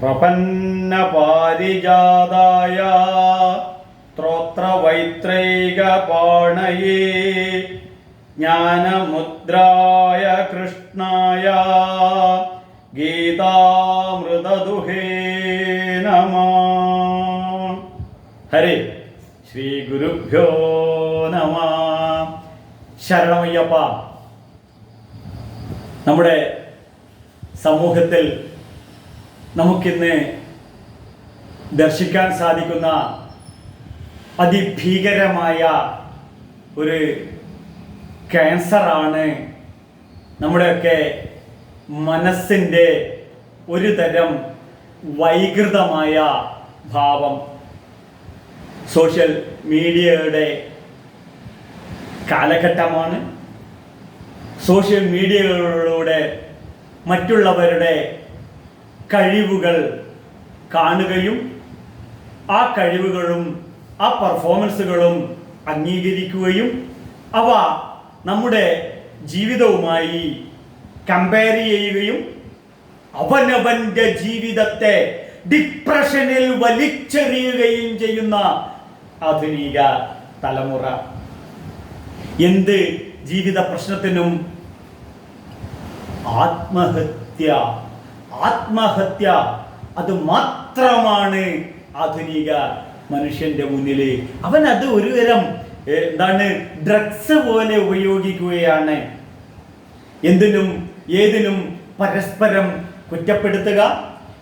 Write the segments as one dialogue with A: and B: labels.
A: പ്രപന്നപാരിജാതായ ത്രോത്രവൈത്രൈകപാണയേ ജ്ഞാനമുദ്രായ കൃഷ്ണായ ഗീതാമൃതദുഹേ നമ. ഹരേ ശ്രീ ഗുരുഭ്യോ നമ. ശരണമയ്യപ്പ. നമ്മുടെ സമൂഹത്തിൽ നമുക്കിന്ന് ദർശിക്കാൻ സാധിക്കുന്ന അതിഭീകരമായ ഒരു ക്യാൻസറാണ് നമ്മുടെയൊക്കെ മനസ്സിന്റെ ഒരു തരം വൈകൃതമായ ഭാവം. സോഷ്യൽ മീഡിയയുടെ കാലഘട്ടമാണ്. സോഷ്യൽ മീഡിയകളിലൂടെ മറ്റുള്ളവരുടെ കഴിവുകൾ കാണുകയും ആ കഴിവുകളും ആ പെർഫോമൻസുകളും അംഗീകരിക്കുകയും അവ നമ്മുടെ ജീവിതവുമായി കമ്പയർ ചെയ്യുകയും അവനവന്റെ ജീവിതത്തെ ഡിപ്രഷനിൽ വലിച്ചെറിയുകയും ചെയ്യുന്ന ആധുനിക തലമുറ. എന്ത് ജീവിത പ്രശ്നത്തിനും ആത്മഹത്യ ആത്മഹത്യ അത് മാത്രമാണ് ആധുനിക മനുഷ്യന്റെ മുന്നിൽ അവൻ അത് ഒരു തരം എന്താണ് ഡ്രഗ്സ് പോലെ ഉപയോഗിക്കുകയാണ്. എന്തിനും ഏതിനും പരസ്പരം കുറ്റപ്പെടുത്തുക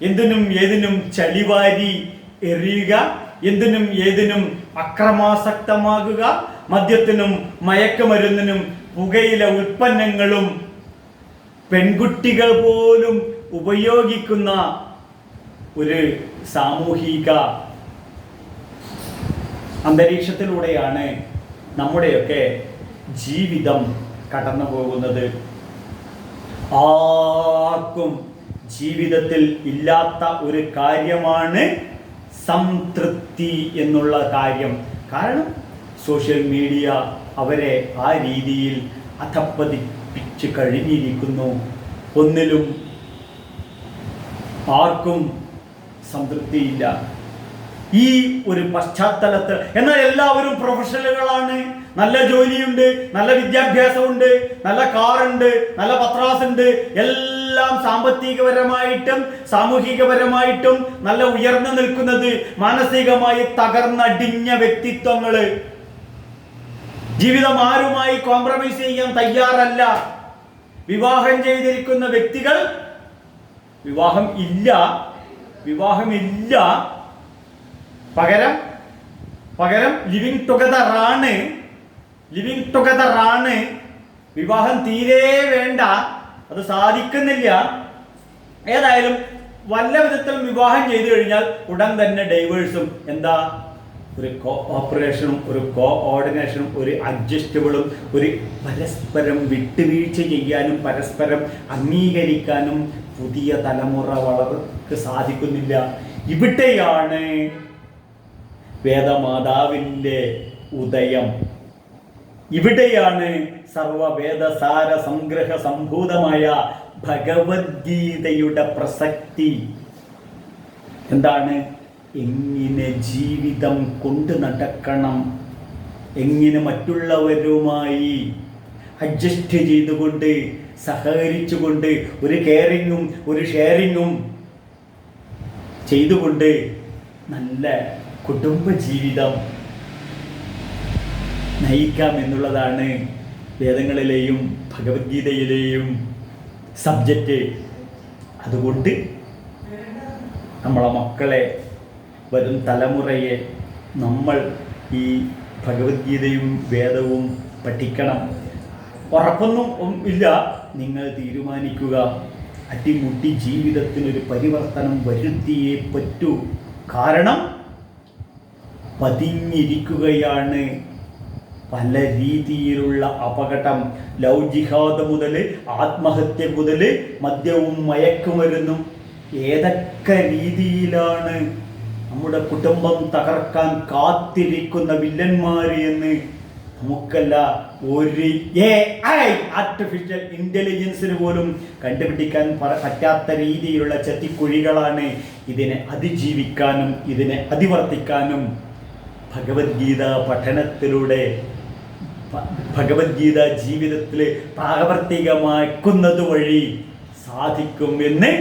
A: എന്തിനും ഏതിനും ചളിവാരി എറിയുക എന്തിനും ഏതിനും അക്രമാസക്തമാകുക മദ്യത്തിനും മയക്കുമരുന്നിനും പുകയില ഉൽപ്പന്നങ്ങളും പെൺകുട്ടികൾ പോലും ഉപയോഗിക്കുന്ന ഒരു സാമൂഹിക അന്തരീക്ഷത്തിലൂടെയാണ് നമ്മുടെയൊക്കെ ജീവിതം കടന്നു പോകുന്നത്. ആർക്കും ജീവിതത്തിൽ ഇല്ലാത്ത ഒരു കാര്യമാണ് സംതൃപ്തി എന്നുള്ള കാര്യം. കാരണം സോഷ്യൽ മീഡിയ അവരെ ആ രീതിയിൽ അധപ്പതിപ്പിച്ച് കഴിഞ്ഞിരിക്കുന്നു. ഒന്നിലും ആർക്കും സംതൃപ്തിയില്ല. ഈ ഒരു പശ്ചാത്തലത്തിൽ എന്നാൽ എല്ലാവരും പ്രൊഫഷണലുകളാണ്. നല്ല ജോലിയുണ്ട് നല്ല വിദ്യാഭ്യാസമുണ്ട് നല്ല കാറുണ്ട് നല്ല പത്രാസുണ്ട്. എല്ലാം സാമ്പത്തികപരമായിട്ടും സാമൂഹികപരമായിട്ടും നല്ല ഉയർന്നു നിൽക്കുന്നത് മാനസികമായി തകർന്നടിഞ്ഞ വ്യക്തിത്വങ്ങൾ. ജീവിതം ആരുമായി കോംപ്രമൈസ് ചെയ്യാൻ തയ്യാറല്ല. വിവാഹം ചെയ്തിരിക്കുന്ന വ്യക്തികൾ വിവാഹം ഇല്ല. വിവാഹമില്ല. പകരം? പകരം? ലിവിങ് ടുഗദർ ആണ്. ലിവിങ് ടുഗദർ ആണ്. വിവാഹം തീരെ വേണ്ട. അത് സാധിക്കുന്നില്ല. ഏതായാലും വല്ല വിധത്തിലും വിവാഹം ചെയ്തു കഴിഞ്ഞാൽ ഉടൻ തന്നെ ഡൈവേഴ്സും എന്താ? ഒരു കോ ഓപ്പറേഷനും ഒരു കോ ഓർഡിനേഷനും ഒരു അഡ്ജസ്റ്റബിളും ഒരു പരസ്പരം വിട്ടുവീഴ്ച ചെയ്യാനും പരസ്പരം അംഗീകരിക്കാനും പുതിയ തലമുറ വളർക്ക് സാധിക്കുന്നില്ല. ഇവിടെയാണ് വേദമാതാവിന്റെ ഉദയം. ഇവിടെയാണ് സർവവേദസാര സംഗ്രഹ സംഭൂതമായ ഭഗവത്ഗീതയുടെ പ്രസക്തി. എന്താണ്? എങ്ങനെ ജീവിതം കൊണ്ടു നടക്കണം? എങ്ങനെ മറ്റുള്ളവരുമായി അഡ്ജസ്റ്റ് ചെയ്തുകൊണ്ട് സഹകരിച്ചുകൊണ്ട് ഒരു കെയറിങ്ങും ഒരു ഷെയറിങ്ങും ചെയ്തുകൊണ്ട് നല്ല കുടുംബജീവിതം നയിക്കാം എന്നുള്ളതാണ് വേദങ്ങളിലെയും ഭഗവത്ഗീതയിലെയും സബ്ജക്റ്റ്. അതുകൊണ്ട് നമ്മളെ മക്കളെ വരും തലമുറയെ നമ്മൾ ഈ ഭഗവത്ഗീതയും വേദവും പഠിക്കണം. ഉറപ്പൊന്നും ഇല്ല. നിങ്ങൾ തീരുമാനിക്കുക. അട്ടിമുട്ടി ജീവിതത്തിനൊരു പരിവർത്തനം വരുത്തിയേ പറ്റൂ. കാരണം പതിഞ്ഞിരിക്കുകയാണ്. പല രീതിയിലുള്ള അപകടം. ലവ് ജിഹാദ് മുതൽ ആത്മഹത്യ മുതൽ മദ്യവും മയക്കുമരുന്നും ഏതൊക്കെ രീതിയിലാണ് നമ്മുടെ കുടുംബം തകർക്കാൻ കാത്തിരിക്കുന്ന വില്ലന്മാർ എന്ന് നമുക്കല്ല ഒരു എ ഐ ആർട്ടിഫിഷ്യൽ ഇന്റലിജൻസിന് പോലും കണ്ടുപിടിക്കാൻ പറ്റാത്ത രീതിയിലുള്ള ചത്തിക്കുഴികളാണ് ഇതിനെ അതിജീവിക്കാനും ഇതിനെ അതിവർത്തിക്കാനും ഭഗവത്ഗീത പഠനത്തിലൂടെ ഭഗവത്ഗീത ജീവിതത്തിൽ പ്രാവർത്തികമാക്കുന്നത് വഴി സാധിക്കും എന്ന്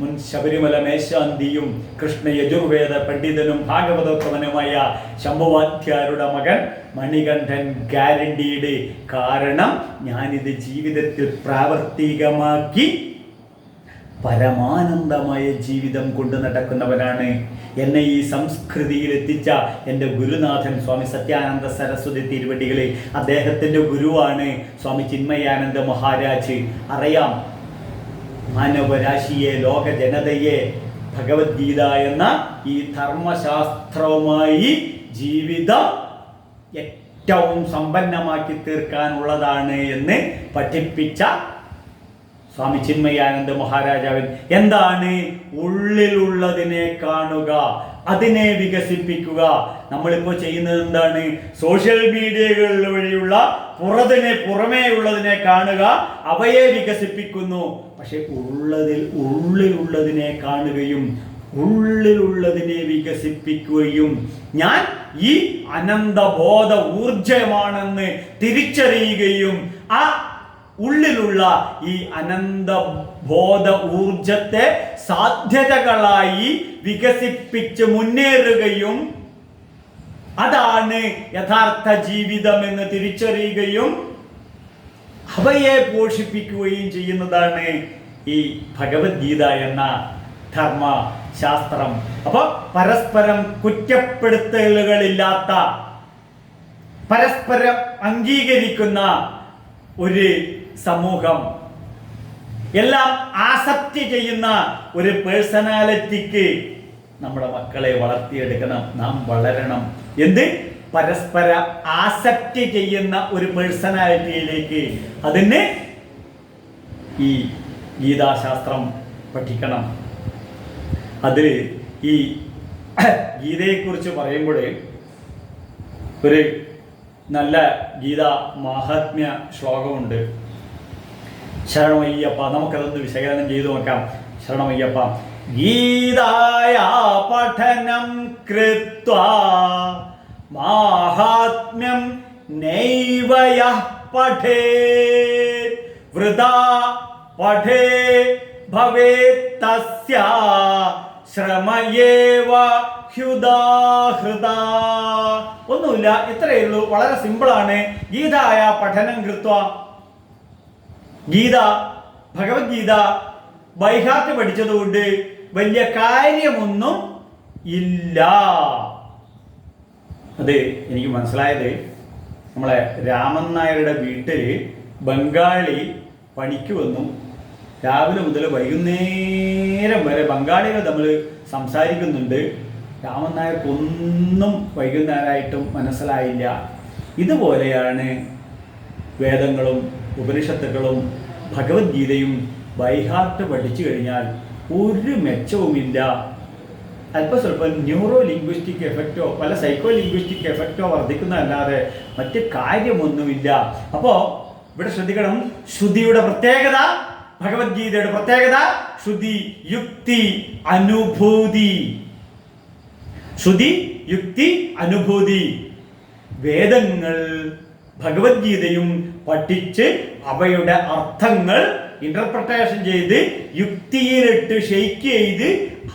A: മുൻ ശബരിമല മേശാന്തിയും കൃഷ്ണ യജുർവേദ പണ്ഡിതനും ഭാഗവതോത്തമനുമായ ശംഭുവാധ്യാരുടെ മകൻ മണികണ്ഠൻ ഗ്യാരണ്ടിയുടെ കാരണം ഞാനിത് ജീവിതത്തിൽ പ്രാവർത്തികമാക്കി പരമാനന്ദമായ ജീവിതം കൊണ്ടു നടക്കുന്നവനാണ്. എന്നെ ഈ സംസ്കൃതിയിൽ എത്തിച്ച എന്റെ ഗുരുനാഥൻ സ്വാമി സത്യാനന്ദ സരസ്വതി തിരുവടികളിൽ അദ്ദേഹത്തിന്റെ ഗുരുവാണ് സ്വാമി ചിന്മയാനന്ദ മഹാരാജ്. അറിയാം മാനവരാശിയെ ലോക ജനതയെ ഭഗവത്ഗീത എന്ന ഈ ധർമ്മശാസ്ത്രവുമായി ജീവിതം ഏറ്റവും സമ്പന്നമാക്കി തീർക്കാനുള്ളതാണ് എന്ന് പഠിപ്പിച്ച സ്വാമി ചിന്മയാനന്ദ മഹാരാജാവൻ. എന്താണ്? ഉള്ളിലുള്ളതിനെ കാണുക അതിനെ വികസിപ്പിക്കുക. നമ്മളിപ്പോൾ ചെയ്യുന്നത് എന്താണ്? സോഷ്യൽ മീഡിയകളിൽ വഴിയുള്ള പുറതിനെ പുറമേ ഉള്ളതിനെ കാണുക അവയെ വികസിപ്പിക്കുന്നു. പക്ഷെ ഉള്ളതിൽ ഉള്ളിലുള്ളതിനെ കാണുകയും ഉള്ളിലുള്ളതിനെ വികസിപ്പിക്കുകയും ഞാൻ ഈ അനന്തബോധ ഊർജമാണെന്ന് തിരിച്ചറിയുകയും ആ ഉള്ളിലുള്ള ഈ അനന്ത ബോധ ഊർജത്തെ സാധ്യതകളായി വികസിപ്പിച്ച് മുന്നേറുകയും അതാണ് യഥാർത്ഥ ജീവിതം എന്ന് തിരിച്ചറിയുകയും അവയെ പോഷിപ്പിക്കുകയും ചെയ്യുന്നതാണ് ഈ ഭഗവത്ഗീത എന്ന ധർമ്മ ശാസ്ത്രം അപ്പോൾ പരസ്പരം കുറ്റപ്പെടുത്തലുകളില്ലാത്ത പരസ്പരം അംഗീകരിക്കുന്ന ഒരു സമൂഹം. എല്ലാം ആസക്തി ചെയ്യുന്ന ഒരു പേഴ്സണാലിറ്റിക്ക് നമ്മുടെ മക്കളെ വളർത്തിയെടുക്കണം. നാം വളരണം. എന്ത്? പരസ്പര ആസക്തി ചെയ്യുന്ന ഒരു പേഴ്സണാലിറ്റിയിലേക്ക് അതിന് ഈ ഗീതാശാസ്ത്രം പഠിക്കണം. അതിൽ ഈ ഗീതയെക്കുറിച്ച് പറയുമ്പോൾ ഒരു നല്ല ഗീത മാഹാത്മ്യ ശ്ലോകമുണ്ട്. ശരണമയ്യപ്പ നമുക്കതൊന്ന് വിശകലനം ചെയ്തു നോക്കാം. ശരണമയ്യപ്പ പഠനം കൃത്വാ. മാഹാത്മ്യം നൈവയ പഠേ. വൃതാ പഠേ ഭവേത് തസ്യ. ശ്രമയേവ ഹ്യുദാഹൃത ഒന്നുമില്ല ഇത്രയേ ഉള്ളൂ. വളരെ സിമ്പിളാണ്. ഗീതായ പഠനം കൃത്വ. ഗീത ഭഗവത്ഗീത ബൈഹാർട്ട് പഠിച്ചതുകൊണ്ട് വലിയ കാര്യമൊന്നും ഇല്ല. അത് എനിക്ക് മനസ്സിലായത് നമ്മളെ രാമൻ നായരുടെ വീട്ടിൽ ബംഗാളി പണിക്ക് വന്നു. രാവിലെ മുതൽ വൈകുന്നേരം വരെ ബംഗാളികൾ നമ്മൾ സംസാരിക്കുന്നുണ്ട്. രാമൻ നായർക്കൊന്നും വൈകുന്നേരമായിട്ടും മനസ്സിലായില്ല. ഇതുപോലെയാണ് വേദങ്ങളും ഉപനിഷത്തുക്കളും ഭഗവത്ഗീതയും ബൈഹാർട്ട് പഠിച്ചു കഴിഞ്ഞാൽ ഒരു മെച്ചവുമില്ല. അല്പ സ്വല്പം ന്യൂറോ ലിംഗ്വിസ്റ്റിക് എഫക്റ്റോ പല സൈക്കോ ലിംഗ്വിസ്റ്റിക് എഫക്റ്റോ വർദ്ധിക്കുന്നതല്ലാതെ മറ്റ് കാര്യമൊന്നുമില്ല. അപ്പോൾ ഇവിടെ ശ്രദ്ധിക്കണം. ശ്രുതിയുടെ പ്രത്യേകത ഭഗവത്ഗീതയുടെ പ്രത്യേകത ശ്രുതി യുക്തി അനുഭൂതി. ശ്രുതി യുക്തി അനുഭൂതി. വേദങ്ങൾ ഭഗവത്ഗീതയും പഠിച്ച് അവയുടെ അർത്ഥങ്ങൾ ഇന്റർപ്രിട്ടേഷൻ ചെയ്ത് യുക്തിയിലിട്ട് ഷെയ്ക്ക് ചെയ്ത്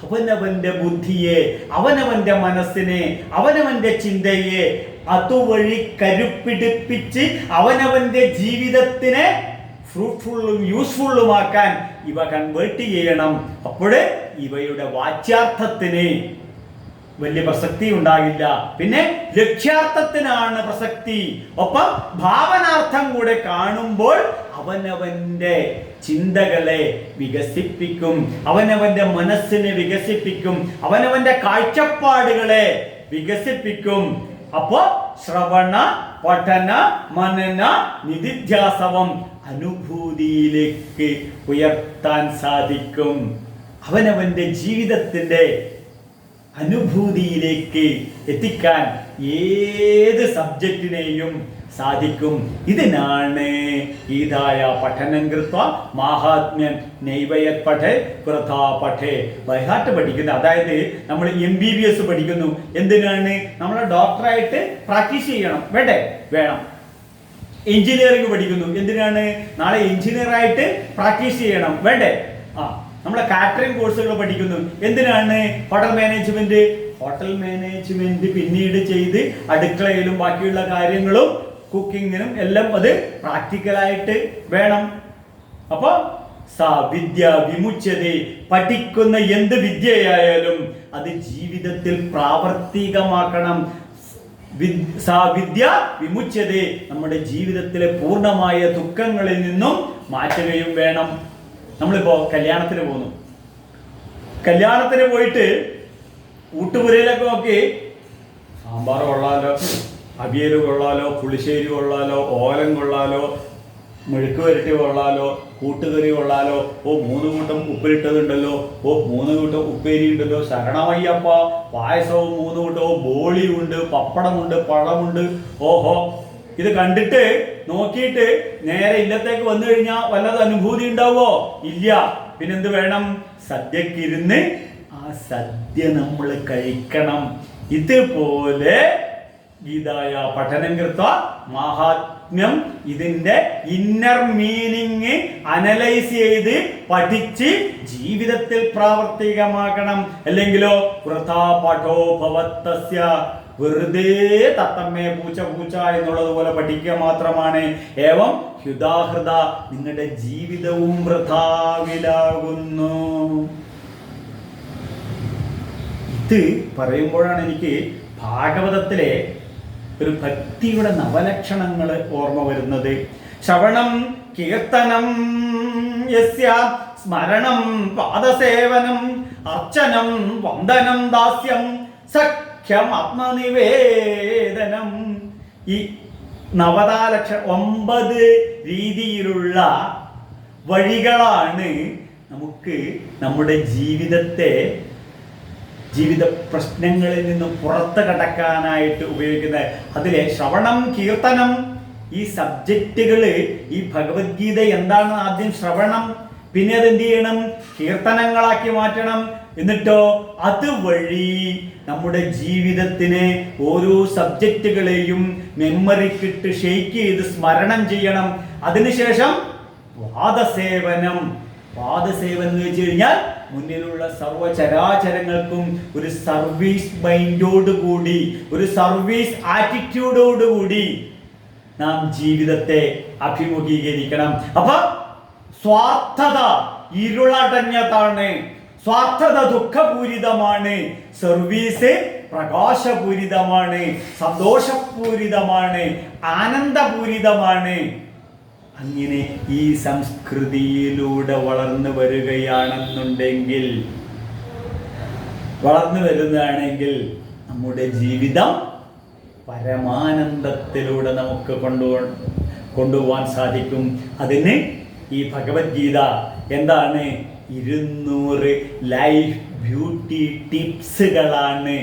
A: അവനവന്റെ ബുദ്ധിയെ അവനവന്റെ മനസ്സിനെ അവനവന്റെ ചിന്തയെ അതുവഴി കരുപ്പിടിപ്പിച്ച് അവനവന്റെ ജീവിതത്തിനെ ഫ്രൂട്ട്ഫുള്ളും യൂസ്ഫുള്ളുമാക്കാൻ ഇവ കൺവേർട്ട് ചെയ്യണം. അപ്പോഴേ ഇവയുടെ വാച്യാർത്ഥത്തിന് വലിയ പ്രസക്തി ഉണ്ടാകില്ല. പിന്നെ ലക്ഷ്യാർത്ഥത്തിനാണ് പ്രസക്തി. ഒപ്പം ഭാവനാർത്ഥം കൂടെ കാണുമ്പോൾ അവനവന്റെ ചിന്തകളെ വികസിപ്പിക്കും. അവനവന്റെ മനസ്സിനെ വികസിപ്പിക്കും. അവനവന്റെ കാഴ്ചപ്പാടുകളെ വികസിപ്പിക്കും. അപ്പോ ശ്രവണ പഠന മനന നിധിധ്യാസവം അനുഭൂതിയിലേക്ക് ഉയർത്താൻ സാധിക്കും. അവനവന്റെ ജീവിതത്തിന്റെ അനുഭൂതിയിലേക്ക് എത്തിക്കാൻ ഏത് സബ്ജക്റ്റിനെയും സാധിക്കും. ഇതിനാണ് ഈതായ പഠനം കൃത്വ മാഹാത്മ്യം നൈവയത് പഠേ പ്രഥാ പഠേ. ബൈഹാർട്ട് പഠിക്കുന്നു അതായത് നമ്മൾ എം ബി ബി എസ് പഠിക്കുന്നു. എന്തിനാണ്? നമ്മൾ ഡോക്ടറായിട്ട് പ്രാക്ടീസ് ചെയ്യണം. വേണ്ടേ? വേണം. എഞ്ചിനീയറിംഗ് പഠിക്കുന്നു. എന്തിനാണ്? നാളെ എഞ്ചിനീയർ ആയിട്ട് പ്രാക്ടീസ് ചെയ്യണം. വേണ്ടേ? ആ നമ്മളെ കാറ്ററിംഗ് കോഴ്സുകൾ പഠിക്കുന്നു. എന്തിനാണ്? ഹോട്ടൽ മാനേജ്മെന്റ് ഹോട്ടൽ മാനേജ്മെന്റ് പിന്നീട് ചെയ്ത് അടുക്കളയിലും ബാക്കിയുള്ള കാര്യങ്ങളും കുക്കിങ്ങിനും എല്ലാം അത് പ്രാക്ടിക്കലായിട്ട് വേണം. അപ്പൊ സാ വിദ്യ വിമുച്ചത പഠിക്കുന്ന എന്ത് വിദ്യയായാലും അത് ജീവിതത്തിൽ പ്രാവർത്തികമാക്കണം. സാ വിദ്യ വിമുച്ചത നമ്മുടെ ജീവിതത്തിലെ പൂർണമായ ദുഃഖങ്ങളിൽ നിന്നും മാറ്റുകയും വേണം. നമ്മളിപ്പോ കല്യാണത്തിന് പോകുന്നു. കല്യാണത്തിന് പോയിട്ട് ഊട്ടുപുരയിലൊക്കെ നോക്കി സാമ്പാർ കൊള്ളാലോ അവിയൽ കൊള്ളാലോ പുളിശ്ശേരി കൊള്ളാലോ ഓലം കൊള്ളാലോ മെഴുക്ക് വരട്ടി കൊള്ളാലോ കൂട്ടുകറി കൊള്ളാലോ ഓ മൂന്ന് കൂട്ടം ഉപ്പിലിട്ടതുണ്ടല്ലോ ഓ മൂന്ന് കൂട്ടം ഉപ്പേരി ഉണ്ടല്ലോ ശരണമയ്യപ്പ പായസവും മൂന്ന് കൂട്ടവും ബോളിയുണ്ട് പപ്പടമുണ്ട് പഴമുണ്ട് ഓഹോ. ഇത് കണ്ടിട്ട് നോക്കിയിട്ട് നേരെ ഇല്ലത്തേക്ക് വന്നു കഴിഞ്ഞാൽ വല്ലത് അനുഭൂതി ഉണ്ടാവോ ഇല്ല. പിന്നെന്ത് വേണം? സദ്യക്കിരുന്ന് ആ സദ്യ നമ്മൾ കഴിക്കണം. ഇതുപോലെ ഗീതായ പഠനം കൃത്വ മഹാത്മ്യം. ഇതിന്റെ ഇന്നർ മീനിങ് അനലൈസ് ചെയ്ത് പഠിച്ച് ജീവിതത്തിൽ പ്രാവർത്തികമാക്കണം അല്ലെങ്കിലോ വൃഥാ പഠോഭവത്തസ്യ വെറുതെ തത്തമ്മേ പൂച്ച പൂച്ച എന്നുള്ളത് പോലെ പഠിക്കുക മാത്രമാണ്. ഏവം ഹൃദാഹൃദ നിങ്ങളുടെ ജീവിതവും വൃഥാവിലാകുന്നു. ഇത് പറയുമ്പോഴാണ് എനിക്ക് ഭാഗവതത്തിലെ ഒരു ഭക്തിയുടെ നവലക്ഷണങ്ങൾ ഓർമ്മ വരുന്നത്. ശ്രവണം കീർത്തനം യസ്യ സ്മരണം പാദസേവനം അർച്ചനം വന്ദനം ദാസ്യം സഖ്യം ആത്മനിവേദനം. ഈ നവതാലക്ഷ ഒമ്പത് രീതിയിലുള്ള വഴികളാണ് നമുക്ക് നമ്മുടെ ജീവിതത്തെ ജീവിത പ്രശ്നങ്ങളിൽ നിന്നും പുറത്ത് കടക്കാനായിട്ട് ഉപയോഗിക്കുന്നത് അതിലെ ശ്രവണം കീർത്തനം. ഈ സബ്ജക്റ്റുകൾ ഈ ഭഗവത്ഗീത എന്താണ് ആദ്യം ശ്രവണം? പിന്നെ അത് എന്ത് ചെയ്യണം? കീർത്തനങ്ങളാക്കി മാറ്റണം. എന്നിട്ടോ? അതുവഴി നമ്മുടെ ജീവിതത്തിനെ ഓരോ സബ്ജക്റ്റുകളെയും മെമ്മറിക്കിട്ട് ഷെയ്ക്ക് ചെയ്ത് സ്മരണം ചെയ്യണം. അതിനുശേഷം വാദസേവനം. പാദസേവനം എന്ന് വെച്ച് കഴിഞ്ഞാൽ മുന്നിലുള്ള സർവചരാചരങ്ങൾക്കും ഒരു സർവീസ് മൈൻഡോട് കൂടി ഒരു സർവീസ് ആറ്റിറ്റ്യൂഡോട് കൂടി നാം ജീവിതത്തെ അഭിമുഖീകരിക്കണം. അപ്പൊ സ്വാർത്ഥത ഇരുളടഞ്ഞതാണ്. സ്വാർത്ഥത ദുഃഖപൂരിതമാണ്. സർവീസ് പ്രകാശപൂരിതമാണ്. സന്തോഷപൂരിതമാണ്. ആനന്ദപൂരിതമാണ്. അങ്ങനെ ഈ സംസ്കൃതിയിലൂടെ വളർന്നു വരികയാണെന്നുണ്ടെങ്കിൽ വളർന്നു വരുന്നതാണെങ്കിൽ നമ്മുടെ ജീവിതം പരമാനന്ദത്തിലൂടെ നമുക്ക് കൊണ്ടു കൊണ്ടുപോകാൻ സാധിക്കും. അതിന് ഈ ഭഗവത്ഗീത എന്താണ്? ഇരുന്നൂറ് ലൈഫ് ബ്യൂട്ടി ടിപ്സുകളാണ്.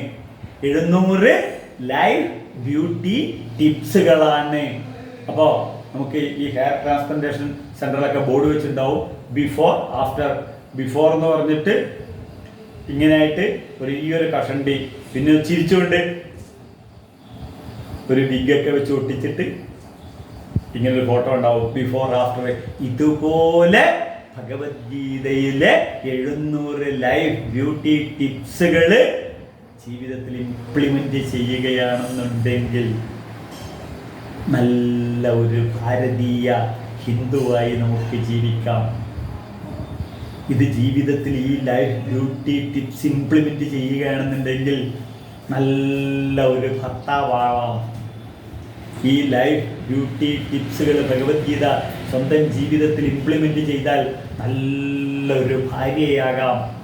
A: എഴുന്നൂറ് ലൈഫ് ബ്യൂട്ടി ടിപ്സുകളാണ്. അപ്പോൾ നമുക്ക് ഈ ഹെയർ ട്രാൻസ്പ്ലാന്റേഷൻ സെന്ററിലൊക്കെ ബോർഡ് വെച്ചിട്ടുണ്ടാവും. ബിഫോർ ആഫ്റ്റർ ബിഫോർ എന്ന് പറഞ്ഞിട്ട് ഇങ്ങനെയായിട്ട് ഒരു ഈ ഒരു കഷണ്ടി പിന്നെ ചിരിച്ചുകൊണ്ട് ഒരു വിഗൊക്കെ വെച്ച് ഒട്ടിച്ചിട്ട് ഇങ്ങനെ ഒരു ഫോട്ടോ ഉണ്ടാവും. ബിഫോർ ആഫ്റ്റർ ഇതുപോലെ ഭഗവത്ഗീതയിലെ എഴുന്നൂറ് ലൈഫ് ബ്യൂട്ടി ടിപ്സുകൾ ജീവിതത്തിൽ ഇംപ്ലിമെന്റ് ചെയ്യുകയാണെന്നുണ്ടെങ്കിൽ നല്ല ഒരു ഭാരതീയ ഹിന്ദുവായി നമുക്ക് ജീവിക്കാം. ഇത് ജീവിതത്തിൽ ഈ ലൈഫ് ബ്യൂട്ടി ടിപ്സ് ഇംപ്ലിമെന്റ് ചെയ്യുകയാണെന്നുണ്ടെങ്കിൽ നല്ല ഒരു ഭർത്താവാവാം. ഈ ലൈഫ് ബ്യൂട്ടി ടിപ്സുകൾ ഭഗവത്ഗീത സ്വന്തം ജീവിതത്തിൽ ഇംപ്ലിമെന്റ് ചെയ്താൽ നല്ലൊരു ഭാര്യയാകാം.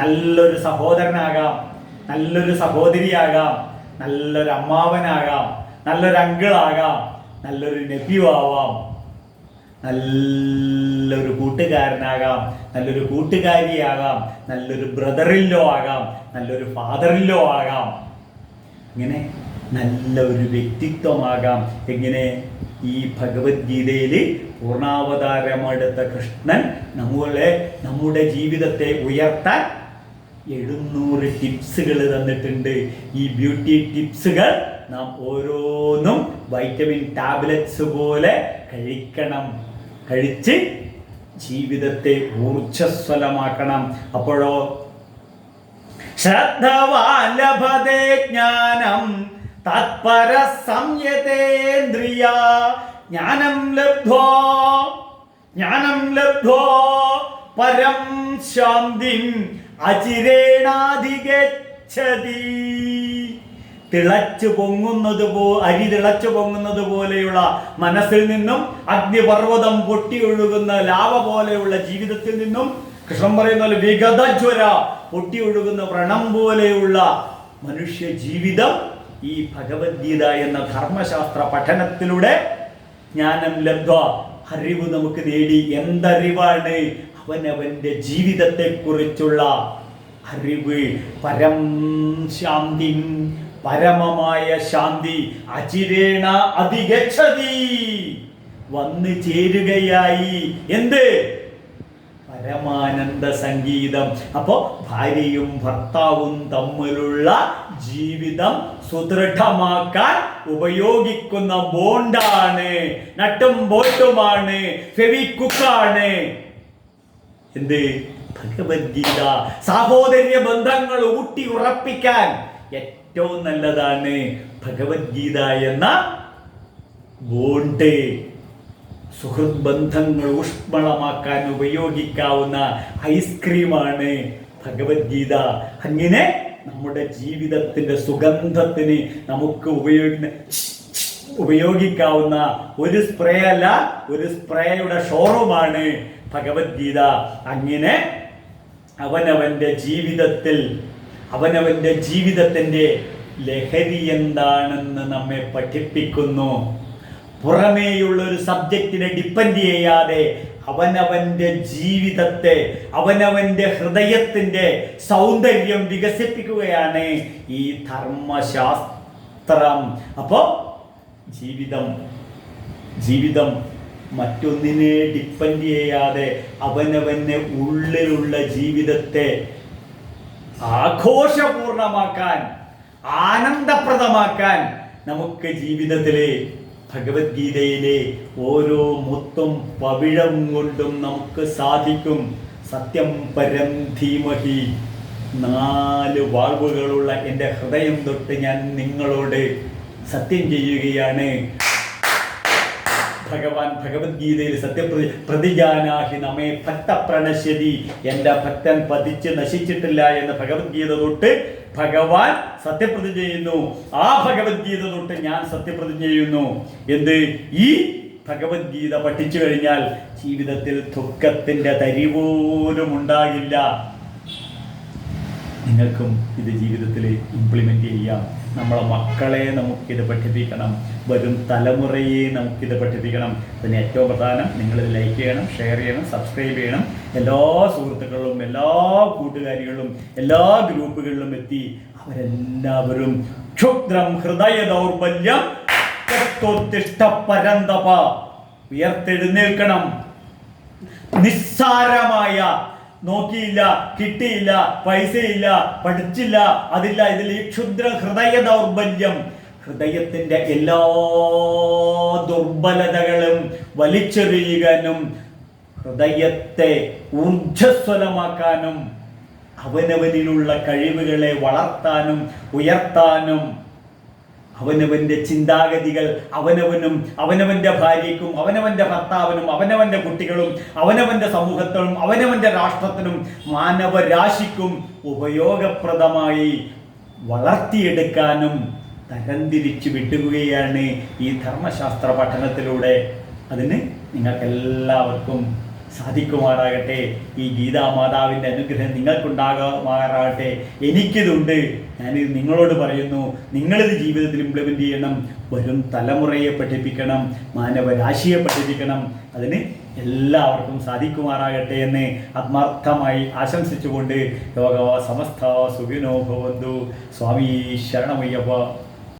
A: നല്ലൊരു സഹോദരനാകാം. നല്ലൊരു സഹോദരിയാകാം. നല്ലൊരു അമ്മാവനാകാം. നല്ലൊരു അങ്കിളാകാം നല്ലൊരു നെഫ്യൂ ആവാം നല്ലൊരു കൂട്ടുകാരനാകാം നല്ലൊരു കൂട്ടുകാരിയാകാം നല്ലൊരു ബ്രദറില്ലോ ആകാം നല്ലൊരു ഫാദറില്ലോ ആകാം. ഇങ്ങനെ നല്ല ഒരു വ്യക്തിത്വമാകാം. എങ്ങനെ? ഈ ഭഗവത്ഗീതയിൽ പൂർണാവതാരമെടുത്ത കൃഷ്ണൻ നമ്മളെ നമ്മുടെ ജീവിതത്തെ ഉയർത്താൻ എഴുന്നൂറ് ടിപ്സുകൾ തന്നിട്ടുണ്ട്. ഈ ബ്യൂട്ടി ടിപ്സുകൾ നാം ഓരോന്നും വൈറ്റമിൻ ടാബ്ലറ്റ്സ് പോലെ കഴിക്കണം. കഴിച്ച് ജീവിതത്തെ ഊർജസ്വലമാക്കണം. അപ്പോഴോ ശ്രദ്ധവാലഭതേ ജ്ഞാനം തത്പര സംയതേന്ദ്രിയ ജ്ഞാനം ലബ്ധോ ജ്ഞാനം ലബ്ധോ പരം ശാന്തിം അചിരേണാധികച്ചതി തിളച്ചു പൊങ്ങുന്നത് പോ അരി തിളച്ചു പൊങ്ങുന്നത് പോലെയുള്ള മനസ്സിൽ നിന്നും അഗ്നിപർവതം പൊട്ടിയൊഴുകുന്ന ലാവ പോലെയുള്ള ജീവിതത്തിൽ നിന്നും കൃഷ്ണൻ പറയുന്ന പോലെ വിഗതജ്വര പൊട്ടിയൊഴുകുന്ന വ്രണം പോലെയുള്ള മനുഷ്യ ജീവിതം ഈ ഭഗവത്ഗീത എന്ന ധർമ്മശാസ്ത്ര പഠനത്തിലൂടെ ജ്ഞാനം ലബ്ധ അറിവ് നമുക്ക് നേടി. എന്തറിവാണ് അവനവന്റെ ജീവിതത്തെക്കുറിച്ചുള്ള അറിവ്? പരം ശാന്തി പരമമായ ശാന്തി അചിരേണ അധികച്ചതി വന്നു ചേരുകയായി. എന്ത്? പരമാനന്ദ സംഗീതം. അപ്പോ ഭാര്യയും ഭർത്താവും തമ്മിലുള്ള ജീവിതം സുദൃഢമാക്കാൻ ഉപയോഗിക്കുന്ന ബോണ്ടാണ്. നട്ടും ബോട്ടുമാണ്. ഫെവിക്കുക്കാണ്. എന്ത്? ഭഗവത്ഗീത. സാഹോദര്യ ബന്ധങ്ങൾ ഊട്ടി ഉറപ്പിക്കാൻ ഏറ്റവും നല്ലതാണ് ഭഗവത്ഗീത എന്ന ബോണ്ട്. സുഹൃത് ബന്ധങ്ങൾ ഊഷ്മളമാക്കാൻ ഉപയോഗിക്കാവുന്ന ഐസ്ക്രീമാണ് ഭഗവത്ഗീത. അങ്ങനെ നമ്മുടെ ജീവിതത്തിന്റെ സുഗന്ധത്തിന് നമുക്ക് ഉപയോഗിക്കുന്ന ഉപയോഗിക്കാവുന്ന ഒരു സ്പ്രേ അല്ല ഒരു സ്പ്രേയുടെ ഷോറൂമാണ് ഭഗവത്ഗീത. അങ്ങനെ അവനവന്റെ ജീവിതത്തിൽ അവനവന്റെ ജീവിതത്തിന്റെ ലഹരി എന്താണെന്ന് നമ്മെ പഠിപ്പിക്കുന്നു. പുറമേയുള്ള ഒരു സബ്ജക്റ്റിനെ ഡിപ്പെൻഡ് ചെയ്യാതെ അവനവന്റെ ജീവിതത്തെ അവനവന്റെ ഹൃദയത്തിന്റെ സൗന്ദര്യം വികസിപ്പിക്കുകയാണ് ഈ ധർമ്മശാസ്ത്രം. അപ്പോൾ ജീവിതം ജീവിതം മറ്റൊന്നിനെ ഡിപ്പെൻഡ് ചെയ്യാതെ അവനവന്റെ ഉള്ളിലുള്ള ജീവിതത്തെ ആഘോഷപൂർണമാക്കാൻ ആനന്ദപ്രദമാക്കാൻ നമുക്ക് ജീവിതത്തിലെ ഭഗവത്ഗീതയിലെ ഓരോ മുത്തും പവിഴം കൊണ്ടും നമുക്ക് സാധിക്കും. സത്യം പരം ധീമഹി. നാല് വാൾവുകളുള്ള എന്റെ ഹൃദയം തൊട്ട് ഞാൻ നിങ്ങളോട് സത്യം ചെയ്യുകയാണ്. ഭഗവാൻ ഭഗവത്ഗീതയിൽ സത്യപ്രതി പ്രതിജാനാഹി നമ്മെ ഭക്ത പ്രണശ്യതി എന്റെ ഭക്തൻ പതിച്ച് നശിച്ചിട്ടില്ല എന്ന് ഭഗവത്ഗീത തൊട്ട് ഭഗവാൻ സത്യപ്രതിജ്ഞ ചെയ്യുന്നു. ആ ഭഗവത്ഗീത തൊട്ട് ഞാൻ സത്യപ്രതിജ്ഞ ചെയ്യുന്നു. എന്ത്? ഈ ഭഗവത്ഗീത പഠിച്ചു കഴിഞ്ഞാൽ ജീവിതത്തിൽ ദുഃഖത്തിന്റെ തരി പോലും ഉണ്ടാകില്ല. നിങ്ങൾക്കും ഇത് ജീവിതത്തിൽ ഇംപ്ലിമെന്റ് ചെയ്യാം. നമ്മളെ മക്കളെ നമുക്കിത് പഠിപ്പിക്കണം. വരും തലമുറയെ നമുക്കിത് പഠിപ്പിക്കണം. അതിന് ഏറ്റവും പ്രധാനം നിങ്ങളിത് ലൈക്ക് ചെയ്യണം ഷെയർ ചെയ്യണം സബ്സ്ക്രൈബ് ചെയ്യണം. എല്ലാ സുഹൃത്തുക്കളിലും എല്ലാ കൂട്ടുകാരികളിലും എല്ലാ ഗ്രൂപ്പുകളിലും എത്തി അവരെല്ലാവരും ക്ഷുദ്രം ഹൃദയ ദൗർബല്യം പരന്തപ ഉയർത്തെഴുന്നേൽക്കണം. നിസ്സാരമായ നോക്കിയില്ല കിട്ടിയില്ല പൈസയില്ല പഠിച്ചില്ല അതില്ല. ഇതിൽ ഈ ക്ഷുദ്ര ഹൃദയ ദൗർബല്യം. ഹൃദയത്തിന്റെ എല്ലാ ദുർബലതകളും വലിച്ചെറിയുകാനും ഹൃദയത്തെ ഊർജസ്വലമാക്കാനും അവനവനിലുള്ള കഴിവുകളെ വളർത്താനും ഉയർത്താനും അവനവന്റെ ചിന്താഗതികൾ അവനവനും അവനവന്റെ ഭാര്യയ്ക്കും അവനവന്റെ ഭർത്താവിനും അവനവന്റെ കുട്ടികളും അവനവന്റെ സമൂഹത്തിനും അവനവന്റെ രാഷ്ട്രത്തിനും മാനവരാശിക്കും ഉപയോഗപ്രദമായി വളർത്തിയെടുക്കാനും തരംതിരിച്ചു വിട്ടുകയാണ് ഈ ധർമ്മശാസ്ത്ര പഠനത്തിലൂടെ. അതിന് നിങ്ങൾക്കെല്ലാവർക്കും സാധിക്കുമാറാകട്ടെ. ഈ ഗീതാ മാതാവിന്റെ അനുഗ്രഹം നിങ്ങൾക്കുണ്ടാകുമാറാകട്ടെ. എനിക്കിതുണ്ട്. ഞാനിത് നിങ്ങളോട് പറയുന്നു. നിങ്ങളിത് ജീവിതത്തിൽ ഇംപ്ലിമെന്റ് ചെയ്യണം. വരും തലമുറയെ പഠിപ്പിക്കണം. മാനവരാശിയെ പഠിപ്പിക്കണം. അതിന് എല്ലാവർക്കും സാധിക്കുമാറാകട്ടെ എന്ന് ആത്മാർത്ഥമായി ആശംസിച്ചുകൊണ്ട് ലോക സമസ്ത സുഖിനോ ഭവന്തു. സ്വാമി ശരണമയ്യപ്പ.